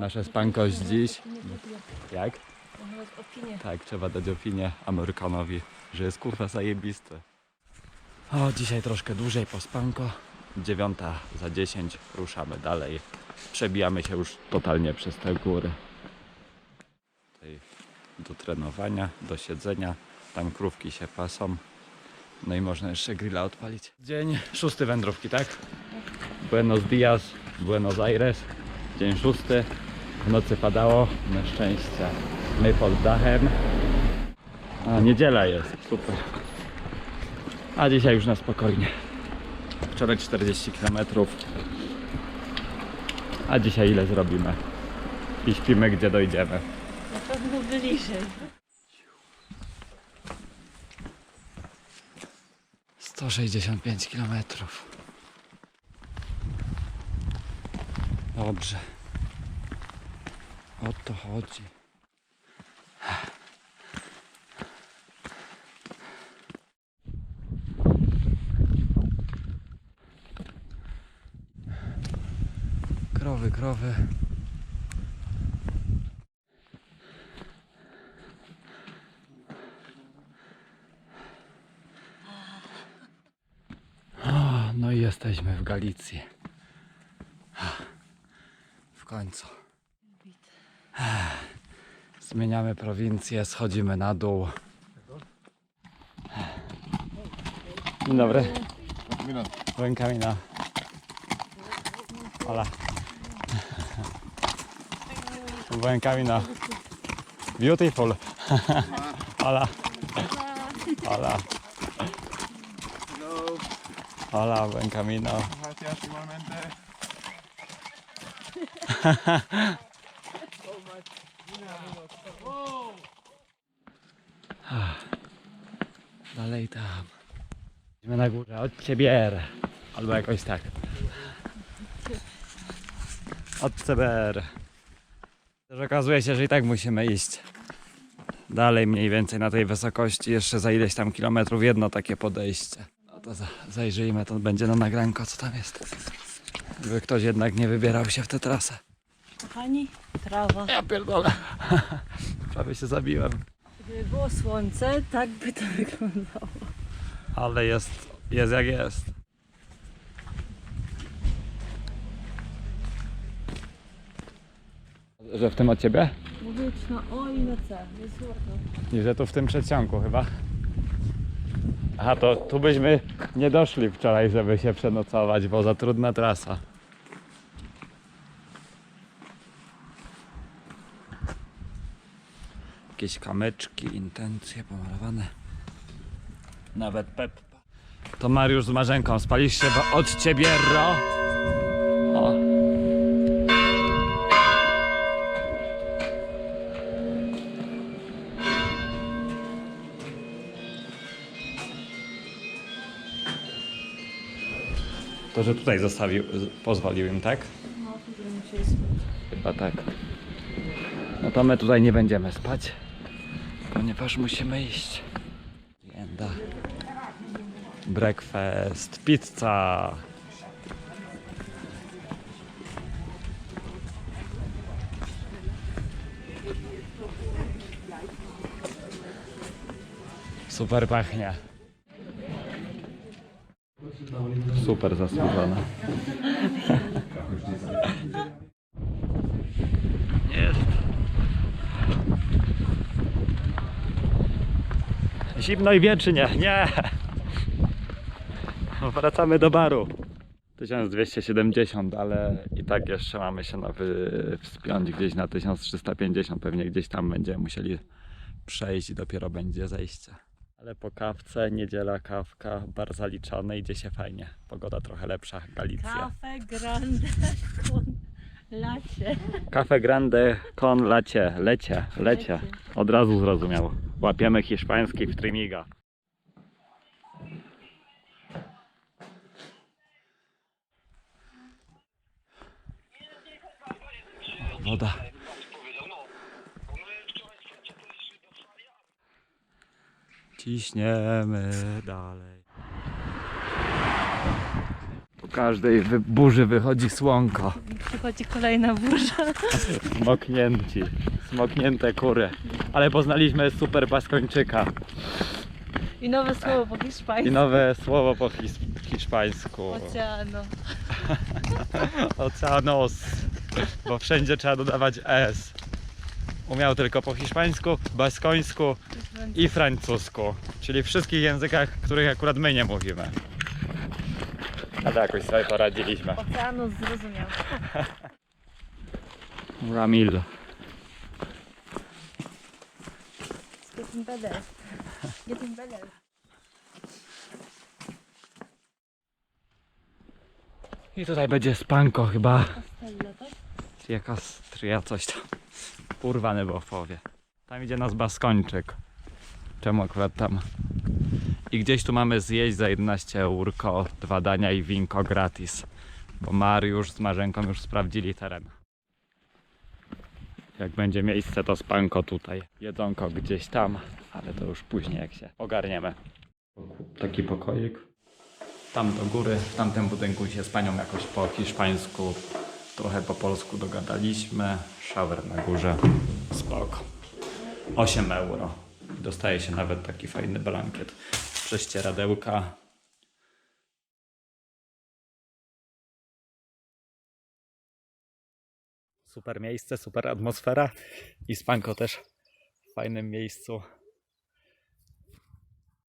nasze spanko z dziś. Jak? Tak, trzeba dać opinię Amerykanowi, że jest kurwa zajebisty. O, dzisiaj troszkę dłużej po spanko. Dziewiąta za 10 ruszamy dalej. Przebijamy się już totalnie przez te góry. Tutaj do trenowania, do siedzenia. Tam krówki się pasą. No i można jeszcze grilla odpalić. Dzień szósty wędrówki, tak? Buenos Dias, Buenos Aires. Dzień szósty. W nocy padało, na szczęście my pod dachem. A niedziela jest, super. A dzisiaj już na spokojnie. Wczoraj 40 km. A dzisiaj ile zrobimy? I śpimy gdzie dojdziemy. Na pewno bliżej. 165 km. Dobrze. O to chodzi. Krowy, krowy. No jesteśmy w Galicji. W końcu. Zmieniamy prowincję, schodzimy na dół. Dzień dobry. Buen camino. Hola. Buen camino. Beautiful. Hola. Hola. Hola, buen camino. Gracias, igualmente. Dalej tam. Idźmy na górę, od ciebie. Albo jakoś tak. Od CBR. Też okazuje się, że i tak musimy iść. Dalej mniej więcej na tej wysokości, jeszcze za ileś tam kilometrów jedno takie podejście. No to za, zajrzyjmy, to będzie na nagranko, co tam jest. Żeby ktoś jednak nie wybierał się w tę trasę. Kochani, trawa. Ja pierdolę. Prawie się zabiłem. Gdyby było słońce, tak by to wyglądało. Ale jest, jest jak jest. Że w tym od ciebie? Mówię ci na O i na C. Jest złoto. I że tu w tym przedsionku chyba. Aha, to tu byśmy nie doszli wczoraj, żeby się przenocować, bo za trudna trasa. Jakieś kamyczki, intencje pomalowane. Nawet Peppa. To Mariusz z Marzenką. Spaliście bo od ciebie, ro. O. To, że tutaj zostawił, pozwolił im, tak? No, musieli spać. Chyba tak. No to my tutaj nie będziemy spać, ponieważ musimy iść. Jenda. Breakfast, pizza. Super pachnie. Super zasłużona. Jest. Zimno i wiecznie. Nie. Wracamy do baru. 1270, ale i tak jeszcze mamy się na wy... wspiąć gdzieś na 1350. Pewnie gdzieś tam będziemy musieli przejść i dopiero będzie zejście. Ale po kawce, niedziela, kawka, bar zaliczony, idzie się fajnie. Pogoda trochę lepsza, Galicja. Cafe Grande con lacie. Cafe Grande con lecie, lecie, lecie. Od razu zrozumiał. Łapiemy hiszpański w Trimiga. Woda. Ciśniemy dalej. Każdej wy- burzy wychodzi słonko. Przychodzi kolejna burza. Smoknięci. Smoknięte kury. Ale poznaliśmy super baskończyka. I nowe słowo po I hiszpańsku. nowe słowo po his- hiszpańsku. Oceano. Oceanos. Bo wszędzie trzeba dodawać S. Umiał tylko po hiszpańsku, baskońsku i francusku. Czyli wszystkich językach, których akurat my nie mówimy. Ale jakoś sobie poradziliśmy. Oceano zrozumiał. Ramil. It's getting better. Getting better. I tutaj będzie spanko chyba. Stella, tak? Jaka stryja coś tam. Urwany w powie. Tam idzie nas baskończyk. Czemu akurat tam? I gdzieś tu mamy zjeść za 11 euro, dwa dania i winko gratis. Bo Mariusz z Marzenką już sprawdzili teren. Jak będzie miejsce, to spanko tutaj. Jedzonko gdzieś tam, ale to już później jak się ogarniemy. Taki pokoik. Tam do góry, w tamtym budynku się z panią jakoś po hiszpańsku, trochę po polsku dogadaliśmy. Shower na górze. Spoko. 8 euro. Dostaje się nawet taki fajny blankiet. Prześcieradełka. Super miejsce, super atmosfera i spanko też w fajnym miejscu.